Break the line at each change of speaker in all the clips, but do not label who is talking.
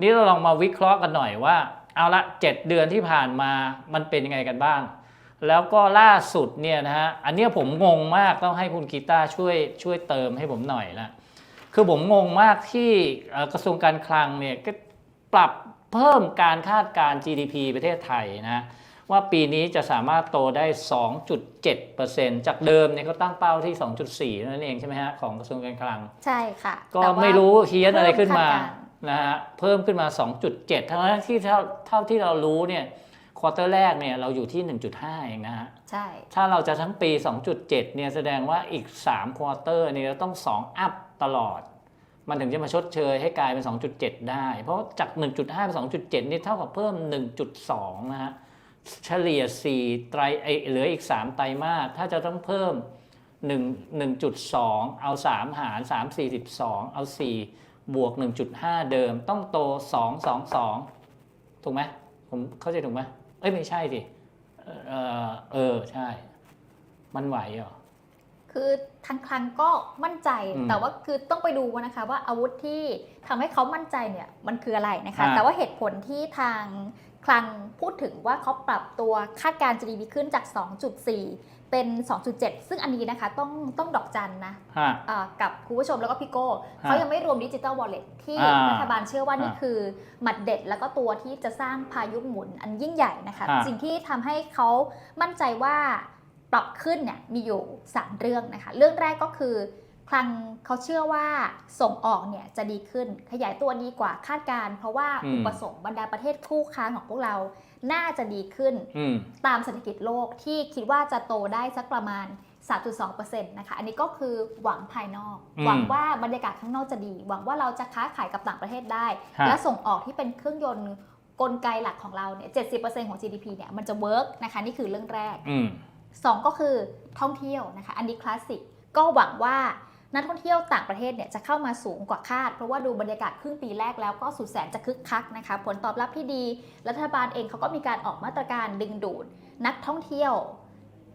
นี่เราลองมาวิเคราะห์กันหน่อยว่า เอาละเจ็ดเดือนที่ผ่านมามันเป็นยังไงกันบ้าง แล้วก็ล่าสุดเนี่ยนะฮะอันเนี้ยผมงงมากต้องให้คุณกีตาร์ช่วยช่วยเติมให้ผมหน่อยนะคือผมงงมากที่เอ่อกระทรวงการคลังเนี่ยก็ปรับเพิ่มการคาดการณ์ GDP ประเทศไทยนะว่าปีนี้จะสามารถโตได้ 2.7%จากเดิมเนี่ยเขาตั้งเป้าที่ 2.4 นั่นเองใช่ไหมฮะ ของกระทรวงการคลัง
ใช่ค่ะ
ก็
แต่ว่า
ไม่รู้เฮียนอะไรขึ้นมา
เพิ่มคาดการณ์
นะฮะเพิ่มขึ้นมา 2.7 ทั้งนั้นที่เท่าเท่าที่เรารู้เนี่ยควอเตอร์แรกเนี่ยเราอยู่ที่ 1.5 เองนะฮะ
ใช่
ถ้าเราจะทั้งปี 2.7 เนี่ยแสดงว่าอีก3ควอเตอร์เนี่ยเราต้อง 2 อัพตลอด มันถึงจะมาชดเชยให้กลายเป็น 2.7 ได้ เพราะจาก 1.5 เป็น 2.7 นี่เท่ากับเพิ่ม 1.2 นะฮะเฉลี่ย 4 ไตรไอเหลืออีก 3 ไตรมาสถ้าจะต้องเพิ่ม 1 1.2 เอา 3 หาร 3 42 เอา 4 บวก 1.5 เดิมต้องโต 2 2 2 ถูกไหมผมเข้าใจถูกไหมเอ้ยไม่ใช่สิเออเออใช่ มันไหวเหรอ
คือทางคลังก็มั่นใจ
อืม
แต่ว่าคือต้องไปดูนะคะว่าอาวุธที่ทำให้เขามั่นใจเนี่ยมันคืออะไรนะคะ
อ่า
แต่ว่าเหตุผลที่ทาง คลังพูดถึงว่าเขาปรับตัวคาดการณ์ GDP ขึ้นจาก 2.4 เป็น 2.7 ซึ่งอันนี้นะคะต้องต้องดอกจันนะ
ฮะ
เอ่อกับคุณผู้ชมแล้วก็พี่โก้เขายังไม่รวมดิจิ t a ลวอลเล็ตที่
อ่า
รัฐบาลเชื่อว่านี่
อ่า
คือหมัดเด็ด แล้วก็ตัวที่จะสร้างพายุหมุนอันยิ่งใหญ่นะคะ
อ่า
สิ่งที่ทำให้เขามั่นใจว่าปรับขึ้นเนี่ยมีอยู่ 3 เรื่องนะคะ เรื่องแรกก็คือ คลังเขาเชื่อว่าส่งออกเนี่ยจะดีขึ้นขยายตัวดีกว่าคาดการณ์เพราะว่า
อืม
อุปสงค์บรรดาประเทศคู่ค้าของพวกเราน่าจะดีขึ้น
อืม
ตามเศรษฐกิจโลกที่คิดว่าจะโตได้สักประมาณ 3.2%นะคะอันนี้ก็คือหวังภายนอก
อืม
หวังว่าบรรยากาศข้างนอกจะดี หวังว่าเราจะค้าขายกับต่างประเทศได้
ฮะ
และส่งออกที่เป็นเครื่องยนต์กลไกหลักของเราเนี่ย70%ของ GDP เนี่ยมันจะเวิร์กนะคะนี่คือเรื่องแรก
อืม
2ก็คือท่องเที่ยวนะคะอันนี้คลาสสิกก็หวังว่า นักท่องเที่ยวต่างประเทศเนี่ยจะเข้ามาสูงกว่าคาด เพราะว่าดูบรรยากาศครึ่งปีแรกแล้วก็สุดแสนจะคึกคักนะคะ ผลตอบรับที่ดี รัฐบาลเองเขาก็มีการออกมาตรการดึงดูด นักท่องเที่ยว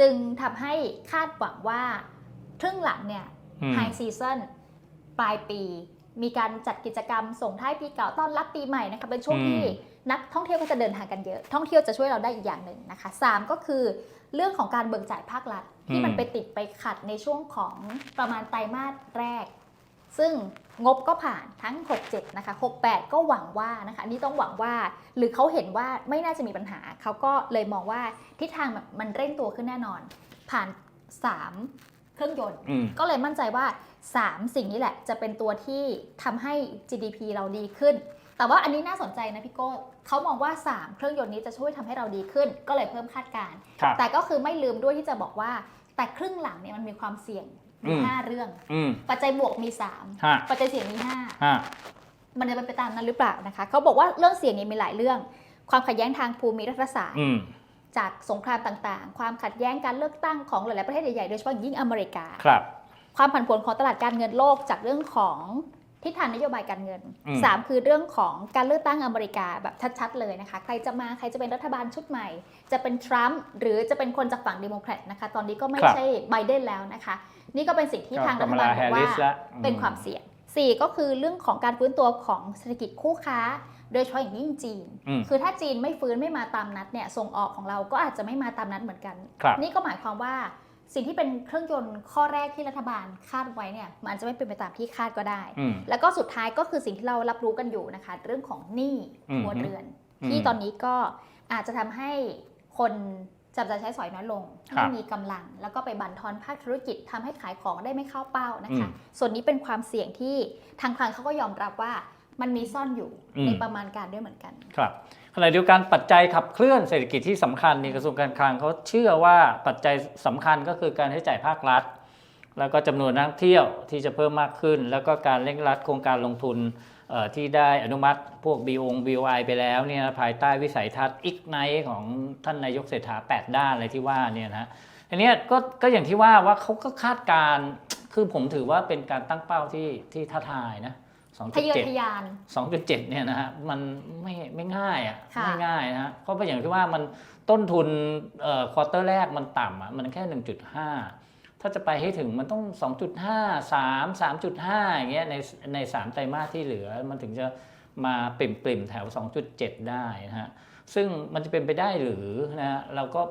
จึงทำให้คาดหวังว่าครึ่งหลังเนี่ย
อืม
ไฮซีซันปลายปี มีการจัดกิจกรรมส่งท้ายปีเก่าต้อนรับปีใหม่นะคะเป็นช่วง
อืม
ที่ นักท่องเที่ยวก็จะเดินทางกันเยอะ ท่องเที่ยวจะช่วยเราได้อีกอย่างหนึ่งนะคะสามก็คือเรื่องของการเบิกจ่ายภาครัฐที่มันไปติดไปขัดในช่วงของประมาณไตรมาสแรก ซึ่งงบก็ผ่านทั้ง 67 นะคะ 68 ก็หวังว่านะคะอันนี้ต้องหวังว่า หรือเขาเห็นว่าไม่น่าจะมีปัญหา เขาก็เลยมองว่าทิศทางมันเร่งตัวขึ้นแน่นอน ผ่าน 3 เครื่องยนต์
อืม
ก็เลยมั่นใจว่า 3 สิ่งนี้แหละจะเป็นตัวที่ทำให้ GDP เราดีขึ้น แต่ว่าอันนี้น่าสนใจนะพี่โก้เขามองว่า 3 เครื่องยนต์นี้จะช่วยทำให้เราดีขึ้น ก็เลยเพิ่มคาดการณ์
ครับ
แต่ก็คือไม่ลืมด้วยที่จะบอกว่า แต่ครึ่งหลังเนี่ยมันมีความเสี่ยงมี
อืม
ห้าเรื่อง
อืม
ปัจจัยบวกมี
ฮะ
3ปัจจัยเสี่ยงมี
ฮะ
5มันจะเป็นไปตามนั้นหรือเปล่านะคะเขาบอกว่าเรื่องเสี่ยงเนี่ยมีหลายเรื่อง ความขัดแย้งทางภูมิรัฐศาสตร์
อืม
จากสงครามต่างๆ ความขัดแย้งการเลือกตั้งของหลายๆประเทศใหญ่ๆโดยเฉพาะยิ่งอเมริกา
ครับ
ความผันผวนของตลาดการเงินโลกจากเรื่องของ ทิศทางนโยบายการเงิน
อืม
3 คือเรื่องของการเลือกตั้งอเมริกาแบบชัดๆเลยนะคะ ใครจะมาใครจะเป็นรัฐบาลชุดใหม่ จะเป็นทรัมป์หรือจะเป็นคนจากฝั่งเดโมแครตนะคะ ตอนนี้ก็ไม่
ครับ
ใช่ไบเดนแล้วนะคะ นี่ก็เป็นสิ่งที่ทางรัฐ
กม
บาล
ลา
บ
แฮ
อก
ร์ริ
ว่า
สละ
เป็นความเสี่ยง 4 ก็คือเรื่องของการฟื้นตัวของเศรษฐกิจคู่ค้า โดยเฉพาะอย่างยิ่งจีน
อืม
คือถ้าจีนไม่ฟื้นไม่มาตามนัดเนี่ยส่งออกของเราก็อาจจะไม่มาตามนัดเหมือนกัน
ครับ
นี่ก็หมายความว่า สิ่งที่เป็นเครื่องยนต์ข้อแรกที่รัฐบาลคาดไว้เนี่ยมันอาจจะไม่เป็นไปตามที่คาดก็ได้
อืม
แล้วก็สุดท้ายก็คือสิ่งที่เรารับรู้กันอยู่นะคะ เรื่องของหนี้
อืม
ครัวเรือน
อืม
ที่ตอนนี้ก็อาจจะทำให้คนจับจ่ายใช้สอยน้อยลง
ครั
ไม่
บ
มีกำลัง แล้วก็ไปบั่นทอนภาคธุรกิจทำให้ขายของได้ไม่เข้าเป้านะคะ
อืม
ส่วนนี้เป็นความเสี่ยงที่ทางคลังเขาก็ยอมรับว่า มันมีซ่อนอยู่
อืม
ในประมาณการด้วยเหมือนกัน
ครับขณะเดียวกันปัจจัยขับเคลื่อนเศรษฐกิจที่สำคัญนี่กระทรวงการคลังเขาเชื่อว่าปัจจัยสำคัญก็คือการใช้จ่ายภาครัฐ แล้วก็จำนวนนักท่องเที่ยวที่จะเพิ่มมากขึ้น แล้วก็การเร่งรัดโครงการลงทุนเอ่อที่ได้อนุมัติพวก b ีอง BOI ไปแล้วเนี่ยภายใต้วิสัยทัศน์อีกไนของท่านนายกเศรษฐา 8 ด้านอะไรที่ว่าเนี่ยนะอันเนี้ยก็ก็อย่างที่ว่าว่าเขาก็คาดการณ์คือผมถือว่าเป็นการตั้งเป้าที่ที่ท้าทายนะ
ทะเยอ
2.7
ทะยาน
2.7เนี่ยนะฮะมันไม่ไม่ง่ายอะ
ค่ะ
ไม่ง่ายนะฮะเพราะเป็นอย่างที่ว่ามันต้นทุนเอ่อควอเตอร์แรกมันต่ำอะมันแค่ 1.5 ถ้าจะไปให้ถึงมันต้อง 2.5 3 3.5 อย่างเงี้ยในใน3ไตรมาสที่เหลือ มันถึงจะมาปริ่มๆแถว 2.7 ได้นะฮะซึ่งมันจะเป็นไปได้หรือนะฮะเราก็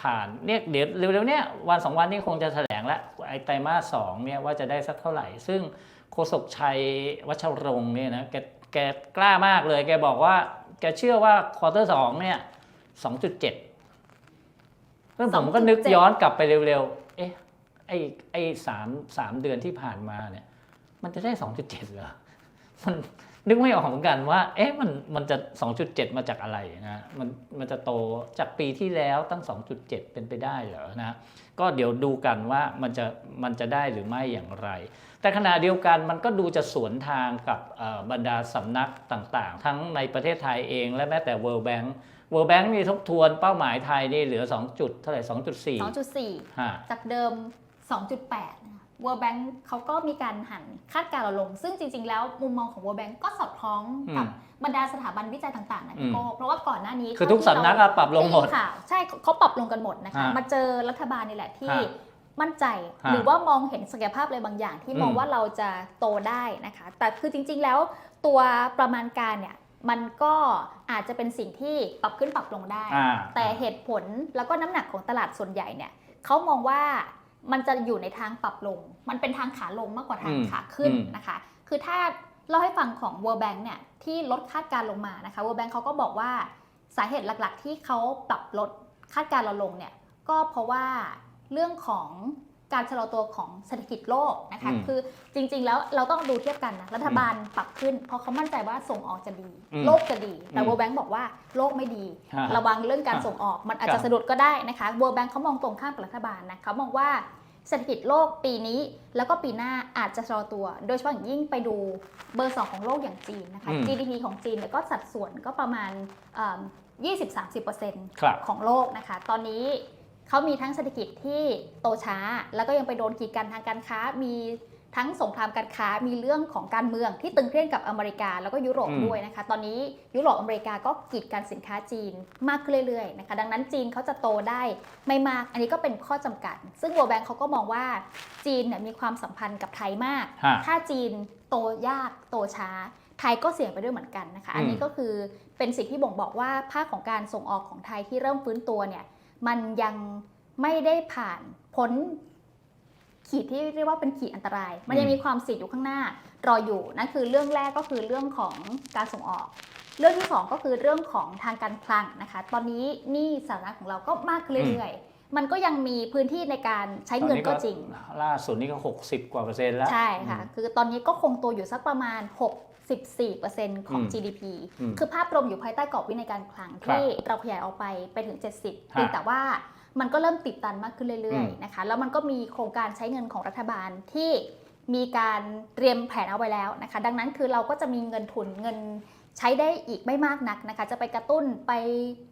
ผ่านเนี่ยเดี๋ยวเร็วๆเนี่ยวันสองวันนี้คงจะแถลงแล้วไอ้ไตรมาสสองเนี่ยว่าจะได้สักเท่าไหร่ ซึ่ง โฆษกชัยวัชรงค์เนี่ยนะแกแกกล้ามากเลย แกบอกว่า แกเชื่อว่าควอเตอร์สองเนี่ยสองจุดเจ็ดซึ่งผมก็นึก
2.7
ย้อนกลับไปเร็วๆ เอ๊ะ ไอ้ไอ้สามสามเดือนที่ผ่านมาเนี่ย มันจะได้สองจุดเจ็ดเหรอ มัน นึกไม่ออกเหมือนกันว่า เอ๊ะมันมันจะ 2.7 มาจากอะไรนะมันมันจะโตจากปีที่แล้วตั้ง 2.7 เป็นไปได้เหรอนะก็เดี๋ยวดูกันว่ามันจะมันจะได้หรือไม่อย่างไร แต่ขณะเดียวกันมันก็ดูจะสวนทางกับเอ่อบรรดาสำนักต่างๆ ทั้งในประเทศไทยเองและแม้แต่ World Bank World Bank นี่ทบทวนเป้าหมายไทยนี่เหลือ 2 จุดเท่าไหร่2.4
2.4
ฮะ
จากเดิม 2.8นะคะ World Bank เขาก็มีการหันคาดการณ์เราลง ซึ่งจริง ๆ แล้วมุมมองของ World Bank ก็สอดคล้องกับบรรดาสถาบันวิจัยต่างๆนะพี่โก้เพราะว่าก่อนหน้านี้
คือทุกสำนักอะปรับลงหมด
ได้ยินข่าวใช่เขาปรับลงกันหมดนะคะ
ฮะ
มาเจอรัฐบาลนี่แหละที่
ฮะ
มั่นใจ
ฮะ
หรือว่ามองเห็นศักยภาพอะไรบางอย่างที่มอง
อืม
ว่าเราจะโตได้นะคะ แต่คือจริง ๆ แล้วตัวประมาณการเนี่ยมันก็อาจจะเป็นสิ่งที่ปรับขึ้นปรับลงได้
อ่า
แต่เหตุผลแล้วก็น้ำหนักของตลาดส่วนใหญ่เนี่ยเขามองว่า มันจะอยู่ในทางปรับลง มันเป็นทางขาลงมากกว่าทาง
อืม
ขาขึ้น
อืม
นะคะ คือถ้าเล่าให้ฟังของ World Bank เนี่ยที่ลดคาดการณ์ลงมานะคะ World Bank เขาก็บอกว่าสาเหตุหลักๆ ที่เขาปรับลดคาดการณ์เราลงเนี่ยก็เพราะว่าเรื่องของ การชะลอตัวของเศรษฐกิจโลกนะคะ
อืม
คือจริง ๆ แล้วเราต้องดูเทียบกันนะรัฐบาลปรับขึ้น เพราะเขามั่นใจว่าส่งออกจะดี
อืม
โลกจะดี แต่
อืม
World Bank บอกว่าโลกไม่ดี
ฮะ
ระวังเรื่องการ
อะ
ส่งออกมันอาจ
ครั
จะ
บ
สะดุดก็ได้นะคะ World Bank เขามองตรงข้ามกับรัฐบาลนะเขามองว่าเศรษฐกิจโลกปีนี้แล้วก็ปีหน้าอาจจะชะลอตัว โดยเฉพาะอย่างยิ่งไปดูเบอร์ 2 ของโลกอย่างจีนนะคะ
อืม
GDP ของจีนเนี่ยก็สัดส่วนก็ประมาณเอิ่ม20-30%
ครับ
ของโลกนะคะ ตอนนี้ เขามีทั้งเศรษฐกิจที่โตช้า แล้วก็ยังไปโดนกีดกันทางการค้า มีทั้งสงครามการค้า มีเรื่องของการเมืองที่ตึงเครียดกับอเมริกาแล้วก็ยุโรป
อืม
ด้วยนะคะ ตอนนี้ยุโรปอเมริกาก็กีดกันสินค้าจีนมากขึ้นเรื่อยๆนะคะ ดังนั้นจีนเขาจะโตได้ไม่มาก อันนี้ก็เป็นข้อจำกัด ซึ่ง World Bank เขาก็มองว่าจีนเนี่ยมีความสัมพันธ์กับไทยมาก
ฮะ
ถ้าจีนโตยากโตช้าไทยก็เสี่ยงไปด้วยเหมือนกันนะคะ อันนี้
อืม
ก็คือเป็นสิ่งที่บ่งบอกว่าภาคของการส่งออกของไทยที่เริ่มฟื้นตัวเนี่ย มันยังไม่ได้ผ่านพ้นขีดที่เรียกว่าเป็นขีดอันตราย มันยังมีความเสี่ยงอยู่ข้างหน้า รออยู่นั่นคือเรื่องแรกก็คือเรื่องของการส่งออก เรื่องที่สองก็คือเรื่องของทางการคลังนะคะ ตอนนี้หนี้สาธารณะของเราก็มากขึ้นเรื่อยๆ มันก็ยังมีพื้นที่ในการใช้เงินก็จริง
ล่าสุดนี่ก็ 60 กว่าเปอร์เซ็นต์แล้ว
ใช่ค่ะ คือตอนนี้ก็คงตัวอยู่สักประมาณ 64%ของ
อืม
GDP
อืม
คือภาพรวมอยู่ภายใต้กรอบวินัยการคลัง
ครับ
ที่เราขยายออกไปไปถึง 70
ฮะ
เพียงแต่ว่ามันก็เริ่มติดตันมากขึ้นเรื่อย
อืม
ๆนะคะแล้วมันก็มีโครงการใช้เงินของรัฐบาลที่มีการเตรียมแผนเอาไว้แล้วนะคะ ดังนั้นคือเราก็จะมีเงินทุนเงิน ใช้ได้อีกไม่มากนักนะคะ จะไปกระตุ้นไป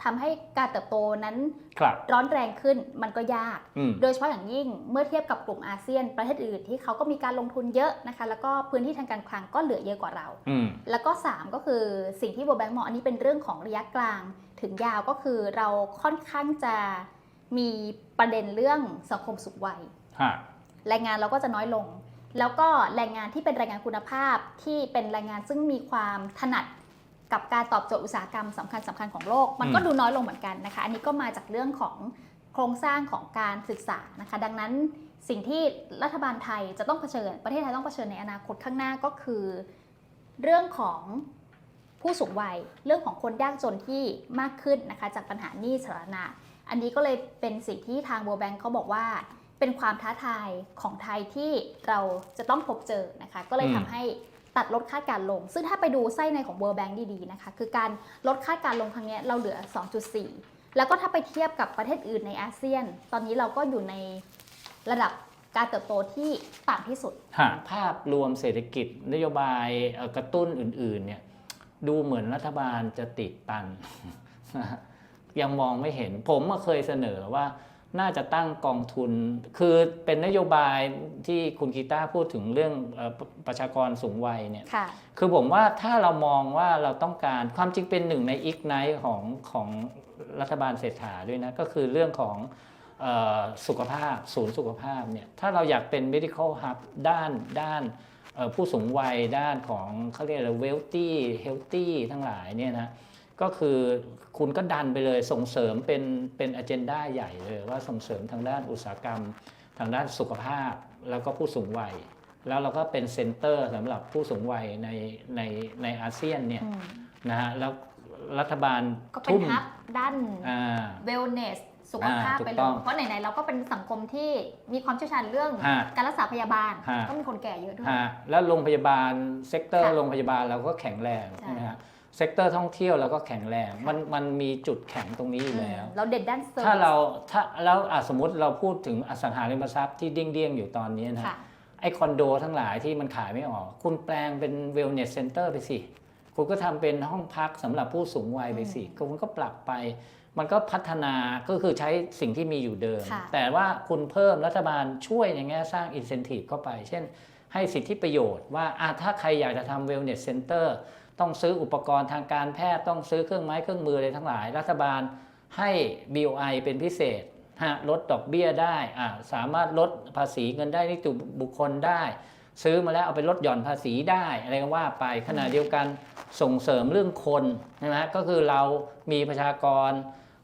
ทำให้การเติบโตนั้น
ครับ
ร้อนแรงขึ้นมันก็ยาก
อืม
โดยเฉพาะอย่างยิ่งเมื่อเทียบกับกลุ่มอาเซียน ประเทศอื่นที่เขาก็มีการลงทุนเยอะนะคะ แล้วก็พื้นที่ทางการคลังก็เหลือเยอะกว่าเรา
อืม
แล้วก็ 3 ก็คือสิ่งที่ World Bank มองอันนี้เป็นเรื่องของระยะกลางถึงยาวก็คือเราค่อนข้างจะมีประเด็นเรื่องสังคมสุขวัย
ฮะ
แรงงานเราก็จะน้อยลง แล้วก็แรงงานที่เป็นแรงงานคุณภาพที่เป็นแรงงานซึ่งมีความถนัด กับการตอบโจทย์อุตสาหกรรมสำคัญสำคัญของโลก มันก็
อืม
ดูน้อยลงเหมือนกันนะคะ อันนี้ก็มาจากเรื่องของโครงสร้างของการศึกษานะคะ ดังนั้นสิ่งที่รัฐบาลไทยจะต้องเผชิญ ประเทศไทยต้องเผชิญในอนาคตข้างหน้าก็คือ เรื่องของผู้สูงวัย เรื่องของคนยากจนที่มากขึ้นนะคะ จากปัญหาหนี้สาธารณะอันนี้ก็เลยเป็นสิ่งที่ทาง World Bank เขาบอกว่า เป็นความท้าทายของไทยที่เราจะต้องพบเจอนะคะ ก็เลย
อืม
ทำให้ ตัดลดคาดการลง ซึ่งถ้าไปดูไส้ในของ World Bank ดีๆนะคะคือการลดคาดการลงครั้งนี้เราเหลือ 2.4 แล้วก็ถ้าไปเทียบกับประเทศอื่นในอาเซียน ตอนนี้เราก็อยู่ในระดับการเติบโตที่ต่ำที่สุด
ภาพรวมเศรษฐกิจนโยบายกระตุ้นอื่นๆเนี่ยดูเหมือนรัฐบาลจะติดตัน ยังมองไม่เห็นผมเคยเสนอว่า น่าจะตั้งกองทุน คือเป็นนโยบายที่คุณกีตาร์พูดถึงเรื่องเออประประชากรสูงวัยเนี่ย
ค่ะ
คือผมว่าถ้าเรามองว่าเราต้องการความจริงเป็นหนึ่งในอีกไนท์ของของรัฐบาลเศรษฐาด้วยนะ ก็คือเรื่องของเออสุขภาพศูนย์สุขภาพเนี่ย ถ้าเราอยากเป็น medical hub ด้านด้านเอ่อผู้สูงวัยด้านของเขาเรียกอะไรเวลตี้เฮลตี้ทั้งหลายเนี่ยนะ ก็คือคุณก็ดันไปเลยส่งเสริมเป็นเป็นอ g e n d a ใหญ่เลยว่าส่งเสริมทางด้านอุตสาหกรรม ทางด้านสุขภาพแล้วก็ผู้สูงวัย แล้วเราก็เป็นเซ็นเตอร์สำหรับผู้สูงวัยในในในอาเซียนเนี่ย
อืม
นะฮะแล้วรัฐบาล
ก็เป็น
ทุ่ม
ฮับด้าน
อ่า
wellness สุขภาพ
อ่าถูก
ไปเล
ต้
ย
อง
เพราะไหนๆเราก็เป็นสังคมที่มีความเชี่ยวชาญเรื่อง
ฮะ
การรักษาพยาบาล
ฮะ
ก็มีคนแก่เยอะด้วย
ฮะแล้วโรงพยาบาลเซกเตอร์
ค่ะ
โรงพยาบาลเราก็แข็งแรง
ใช่
ใช่ไหมฮะ เซกเตอร์ท่องเที่ยวเราก็แข็งแรง มันมันมีจุดแข็งตรงนี้อยู่แล้ว
อืมเราเด่นด้านเซอร์
ถ้าเราถ้าแล้วอ่ะสมมติเราพูดถึงอสังหาริมทรัพย์ที่เดี้ยงๆ อยู่ตอนนี้นะ
ค่ะ
ไอคอนโดทั้งหลายที่มันขายไม่ออก คุณแปลงเป็นเวลเนสเซ็นเตอร์ไปสิ คุณก็ทำเป็นห้องพักสำหรับผู้สูงวัยไปสิ
อืม
คุณก็ปรับไป มันก็พัฒนาก็คือใช้สิ่งที่มีอยู่เดิม
ค่ะ
แต่ว่าคุณเพิ่มรัฐบาลช่วยอย่างเงี้ยสร้างอินเซนティブเข้าไป เช่น ให้สิทธิประโยชน์ว่าอ่ะถ้าใครอยากจะทำเวลเนสเซ็นเตอร์ ต้องซื้ออุปกรณ์ทางการแพทย์ต้องซื้อเครื่องไม้เครื่องมืออะไรทั้งหลาย รัฐบาลให้ BOI เป็นพิเศษฮะลดดอกเบี้ยได้อะสามารถลดภาษีเงินได้นิติบุคคลได้ ซื้อมาแล้วเอาไปลดหย่อนภาษีได้อะไรก็ว่าไปขณะเดียวกันส่งเสริมเรื่องคนใช่ไหมก็คือเรามีประชากร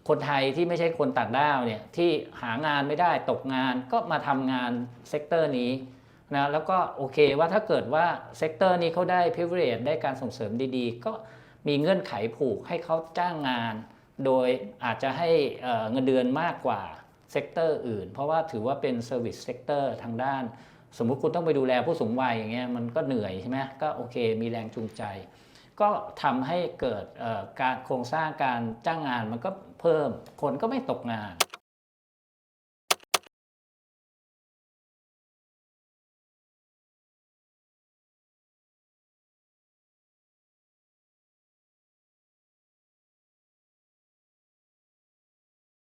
คนไทยที่ไม่ใช่คนต่างด้าวเนี่ยที่หางานไม่ได้ตกงานก็มาทำงานเซกเตอร์นี้ นะแล้วก็โอเคว่าถ้าเกิดว่าเซกเตอร์นี้เขาได้ privilege ได้การส่งเสริมดีๆ ก็มีเงื่อนไขผูกให้เขาจ้างงาน โดยอาจจะให้เงินเดือนมากกว่าเซกเตอร์อื่น เพราะว่าถือว่าเป็นเซอร์วิสเซกเตอร์ทางด้าน สมมุติคุณต้องไปดูแลผู้สูงวัยอย่างเงี้ยมันก็เหนื่อยใช่ไหมก็โอเค มีแรงจูงใจ ก็ทำให้เกิดการโครงสร้างการจ้างงานมันก็เพิ่มคนก็ไม่ตกงาน